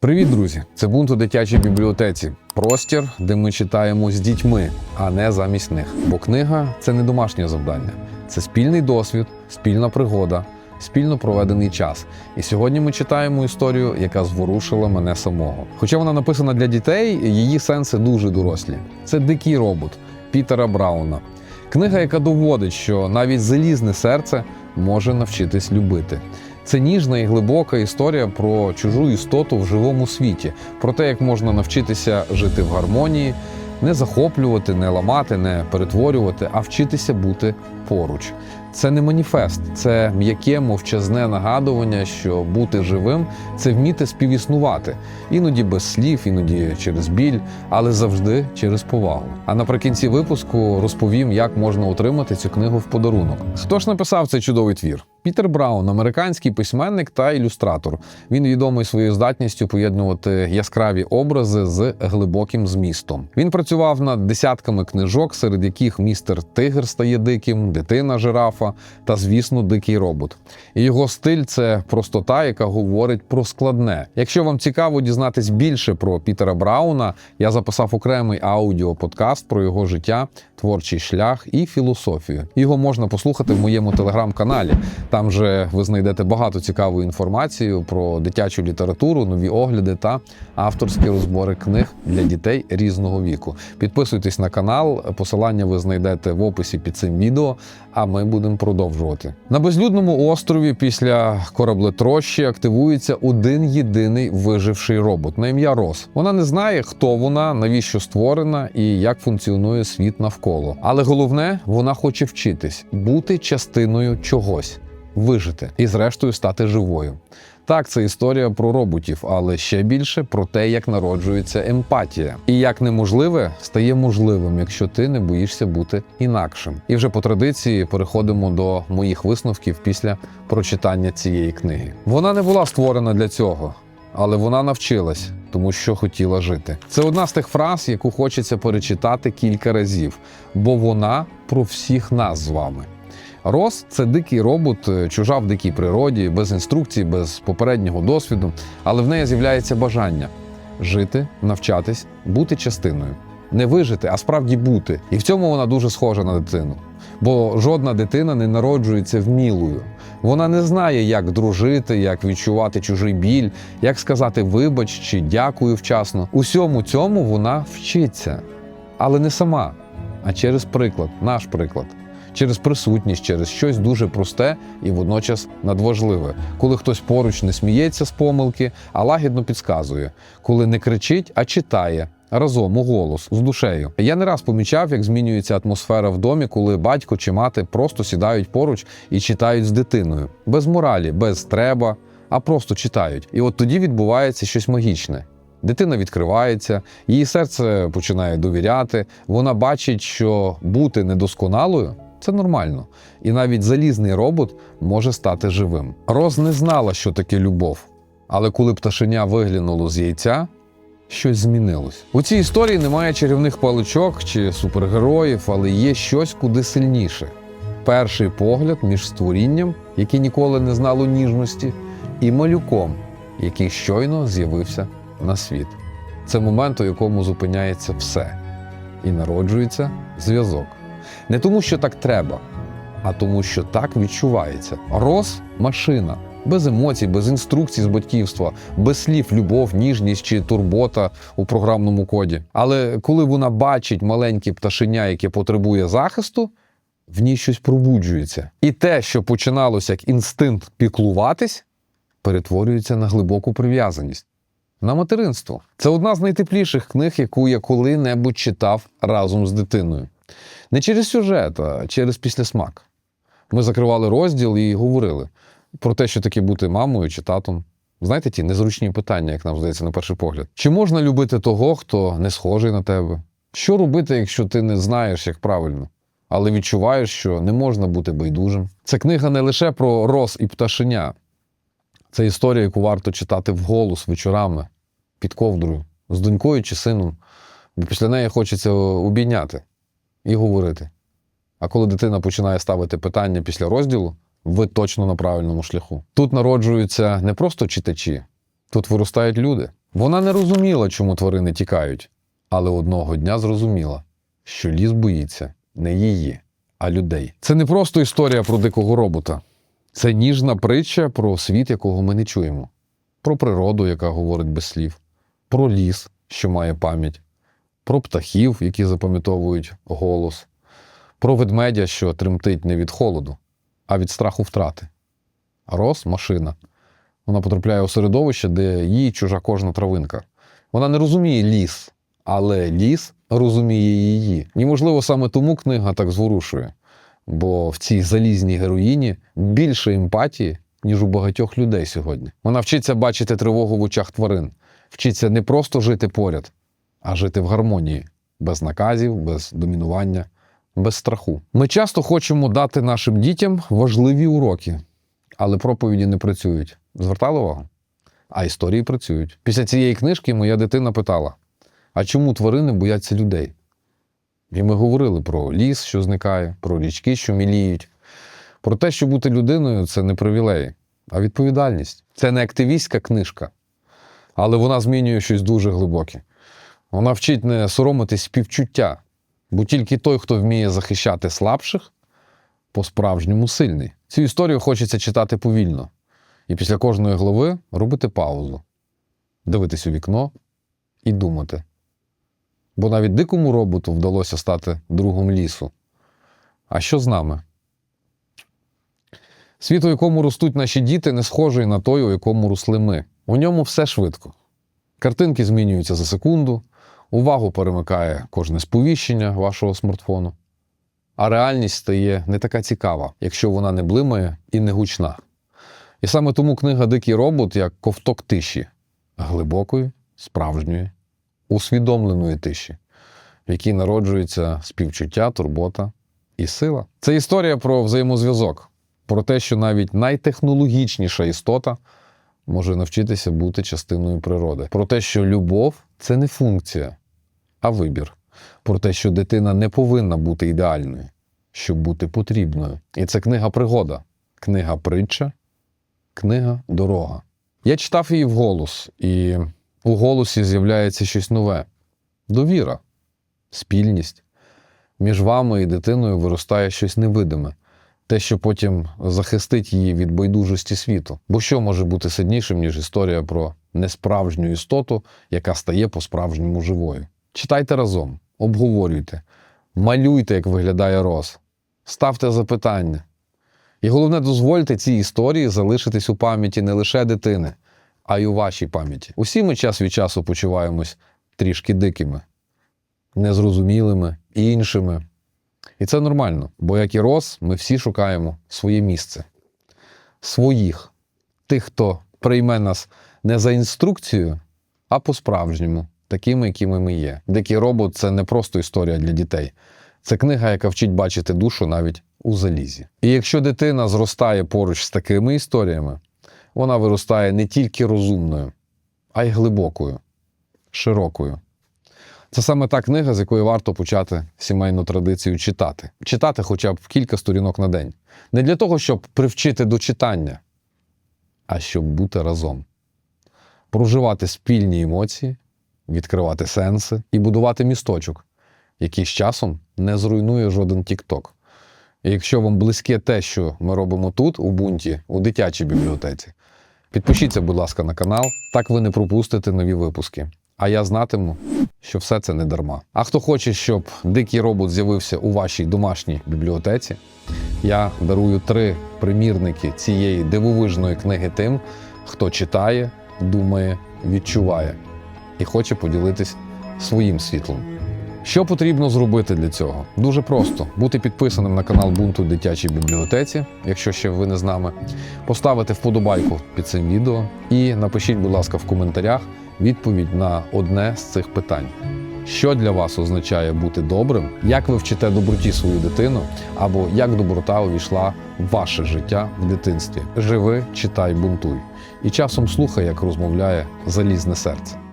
Привіт, друзі! Це бунт у дитячій бібліотеці. Простір, де ми читаємо з дітьми, а не замість них. Бо книга це не домашнє завдання, це спільний досвід, спільна пригода, спільно проведений час. І сьогодні ми читаємо історію, яка зворушила мене самого. Хоча вона написана для дітей, її сенси дуже дорослі. Це дикий робот Пітера Брауна. Книга, яка доводить, що навіть залізне серце може навчитись любити. Це ніжна і глибока історія про чужу істоту в живому світі, про те, як можна навчитися жити в гармонії, не захоплювати, не ламати, не перетворювати, а вчитися бути поруч. Це не маніфест, це м'яке мовчазне нагадування, що бути живим це вміти співіснувати, іноді без слів, іноді через біль, але завжди через повагу. А наприкінці випуску розповім, як можна отримати цю книгу в подарунок. Хто ж написав цей чудовий твір? Пітер Браун, американський письменник та ілюстратор. Він відомий своєю здатністю поєднувати яскраві образи з глибоким змістом. Він працював над десятками книжок, серед яких містер Тигр стає диким, дитина жирафа та, звісно, дикий робот. І його стиль це простота, яка говорить про складне. Якщо вам цікаво дізнатись більше про Пітера Брауна, я записав окремий аудіоподкаст про його життя, творчий шлях і філософію. Його можна послухати в моєму телеграм-каналі. Там же ви знайдете багато цікавої інформації про дитячу літературу, нові огляди та авторські розбори книг для дітей різного віку. Підписуйтесь на канал, посилання ви знайдете в описі під цим відео. А ми будемо продовжувати. На безлюдному острові після кораблетрощі активується один єдиний виживший робот на ім'я Рос. Вона не знає, хто вона, навіщо створена і як функціонує світ навколо. Але головне, вона хоче вчитись бути частиною чогось вижити і, зрештою, стати живою. Так, це історія про роботів, але ще більше про те, як народжується емпатія, і як неможливе стає можливим, якщо ти не боїшся бути інакшим. І вже по традиції переходимо до моїх висновків після прочитання цієї книги. Вона не була створена для цього. Але вона навчилась, тому що хотіла жити. Це одна з тих фраз, яку хочеться перечитати кілька разів, бо вона про всіх нас з вами. Рос це дикий робот, е, чужа в дикій природі, без інструкцій, без попереднього досвіду, але в неї з'являється бажання жити, навчатись, бути частиною. Не вижити, а справді бути. І в цьому вона дуже схожа на дитину. Бо жодна дитина не народжується вмілою. Вона не знає, як дружити, як відчувати чужий біль, як сказати вибач чи дякую вчасно. Усьому цьому вона вчиться. Але не сама, а через приклад, наш приклад через присутність, через щось дуже просте і водночас надважливе, коли хтось поруч не сміється з помилки, а лагідно підказує, коли не кричить, а читає. Разом у голос з душею. Я не раз помічав, як змінюється атмосфера в домі, коли батько чи мати просто сідають поруч і читають з дитиною, без моралі, без треба, а просто читають. І от тоді відбувається щось магічне. Дитина відкривається, її серце починає довіряти. Вона бачить, що бути недосконалою це нормально, і навіть залізний робот може стати живим. Роз не знала, що таке любов, але коли пташеня виглянуло з яйця, щось змінилось. У цій історії немає чарівних паличок чи супергероїв, але є щось куди сильніше. Перший погляд між створінням, яке ніколи не знало ніжності, і малюком, який щойно з'явився на світ. Це момент, у якому зупиняється все, і народжується зв'язок. Не тому, що так треба, а тому, що так відчувається. Рос машина. Без емоцій, без інструкцій з батьківства, без слів, любов, ніжність чи турбота у програмному коді. Але коли вона бачить маленьке пташеня, яке потребує захисту, в ній щось пробуджується. І те, що починалося як інстинкт піклуватись, перетворюється на глибоку прив'язаність. На материнство. Це одна з найтепліших книг, яку я коли-небудь читав разом з дитиною. Не через сюжет, а через післясмак. Ми закривали розділ і говорили про те, що таке бути мамою чи татом. Знаєте, ті незручні питання, як нам здається, на перший погляд. Чи можна любити того, хто не схожий на тебе? Що робити, якщо ти не знаєш, як правильно, але відчуваєш, що не можна бути байдужим? Це книга не лише про роз і пташеня, це історія, яку варто читати вголос вечорами під ковдрою, з донькою чи сином, бо після неї хочеться обійняти і говорити. А коли дитина починає ставити питання після розділу, ви точно на правильному шляху. Тут народжуються не просто читачі, тут виростають люди. Вона не розуміла, чому тварини тікають, але одного дня зрозуміла, що ліс боїться не її, а людей. Це не просто історія про дикого робота, це ніжна притча про світ, якого ми не чуємо, про природу, яка говорить без слів, про ліс, що має пам'ять, про птахів, які запам'ятовують голос, про ведмедя, що тремтить не від холоду, а від страху втрати. Рос машина. Вона потрапляє у середовище, де їй чужа кожна травинка. Вона не розуміє ліс, але ліс розуміє її. І, можливо, саме тому книга так зворушує, бо в цій залізній героїні більше емпатії, ніж у багатьох людей сьогодні. Вона вчиться бачити тривогу в очах тварин, вчиться не просто жити поряд, а жити в гармонії, без наказів, без домінування, без страху. Ми часто хочемо дати нашим дітям важливі уроки, але проповіді не працюють. Звертали увагу? А історії працюють. Після цієї книжки моя дитина питала: а чому тварини бояться людей? І ми говорили про ліс, що зникає, про річки, що міліють, про те, що бути людиною це не привілеї, а відповідальність. Це не активістська книжка, але вона змінює щось дуже глибоке. Вона вчить не соромитись співчуття, бо тільки той, хто вміє захищати слабших, по-справжньому сильний. Цю історію хочеться читати повільно. І після кожної глави робити паузу, дивитись у вікно і думати. Бо навіть дикому роботу вдалося стати другом лісу. А що з нами? Світ, у якому ростуть наші діти, не схожий на той, у якому росли ми. У ньому все швидко. Картинки змінюються за секунду, увагу перемикає кожне сповіщення вашого смартфону. А реальність стає не така цікава, якщо вона не блимає і не гучна. І саме тому книга Дикий робот як ковток тиші, глибокої, справжньої, усвідомленої тиші, в якій народжується співчуття, турбота і сила. Це історія про взаємозв'язок, про те, що навіть найтехнологічніша істота може навчитися бути частиною природи, про те, що любов це не функція, а вибір, про те, що дитина не повинна бути ідеальною, щоб бути потрібною. І це книга пригода, книга притча книга Дорога. Я читав її вголос, і у голосі з'являється щось нове: довіра, спільність. Між вами і дитиною виростає щось невидиме, те, що потім захистить її від байдужості світу. Бо що може бути сильнішим, ніж історія про несправжню істоту, яка стає по-справжньому живою? Читайте разом, обговорюйте, малюйте, як виглядає роз, ставте запитання. І головне, дозвольте цій історії залишитись у пам'яті не лише дитини, а й у вашій пам'яті. Усі ми час від часу почуваємось трішки дикими, незрозумілими, іншими. І це нормально, бо як і рос, ми всі шукаємо своє місце, своїх, тих, хто прийме нас не за інструкцією, а по-справжньому, такими, якими ми є. Дикий робот це не просто історія для дітей. Це книга, яка вчить бачити душу навіть у залізі. І якщо дитина зростає поруч з такими історіями, вона виростає не тільки розумною, а й глибокою, широкою. Це саме та книга, з якої варто почати сімейну традицію читати. Читати хоча б кілька сторінок на день. Не для того, щоб привчити до читання, а щоб бути разом, проживати спільні емоції, відкривати сенси і будувати місточок, який з часом не зруйнує жоден тікток. І якщо вам близьке те, що ми робимо тут, у бунті, у дитячій бібліотеці, підпишіться, будь ласка, на канал, так ви не пропустите нові випуски. А я знатиму, що все це не дарма. А хто хоче, щоб дикий робот з'явився у вашій домашній бібліотеці, я дарую три примірники цієї дивовижної книги тим, хто читає, думає, відчуває і хоче поділитись своїм світлом. Що потрібно зробити для цього? Дуже просто бути підписаним на канал Бунту дитячій бібліотеці, якщо ще ви не з нами, поставити вподобайку під цим відео і напишіть, будь ласка, в коментарях відповідь на одне з цих питань. Що для вас означає бути добрим? Як ви вчите доброті свою дитину, або як доброта увійшла в ваше життя в дитинстві? Живи, читай, бунтуй. І часом слухай, як розмовляє залізне серце.